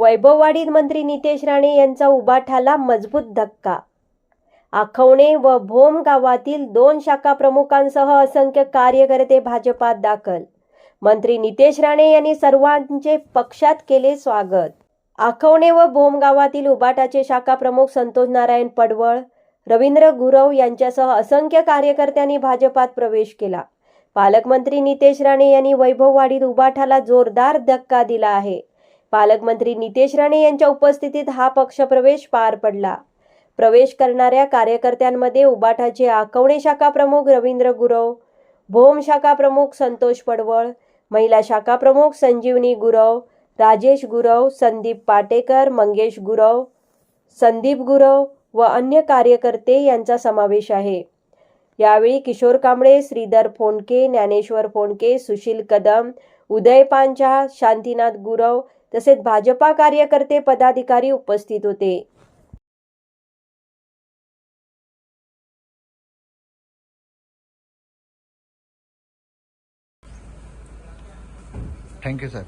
वैभववाडीत मंत्री नितेश राणे यांचा उबाठाला मजबूत धक्का. आखवणे व भोम गावातील दोन शाखा प्रमुखांसह असंख्य कार्यकर्ते भाजपात दाखल. मंत्री नितेश राणे यांनी सर्वांचे पक्षात केले स्वागत. आखवणे व भोम गावातील उबाटाचे शाखा प्रमुख संतोष नारायण पडवळ रवींद्र गुरव यांच्यासह असंख्य कार्यकर्त्यांनी भाजपात प्रवेश केला. पालकमंत्री नितेश राणे यांनी वैभववाडीत उबाठाला जोरदार धक्का दिला आहे. पालकमंत्री नितेश राणे यांच्या उपस्थितीत हा पक्षप्रवेश पार पडला. प्रवेश करणाऱ्या कार्यकर्त्यांमध्ये उबाठाचे आकवणे शाखा प्रमुख रवींद्र गुरव भोम शाखा प्रमुख संतोष पडवळ महिला शाखा प्रमुख संजीवनी गुरव राजेश गुरव संदीप पाटेकर मंगेश गुरव संदीप गुरव व अन्य कार्यकर्ते यांचा समावेश आहे. यावेळी किशोर कांबळे श्रीधर फोंडके ज्ञानेश्वर फोंडके सुशील कदम उदय पांचा शांतीनाथ गुरव तसेच भाजपा कार्यकर्ते पदाधिकारी उपस्थित होते. Thank you sir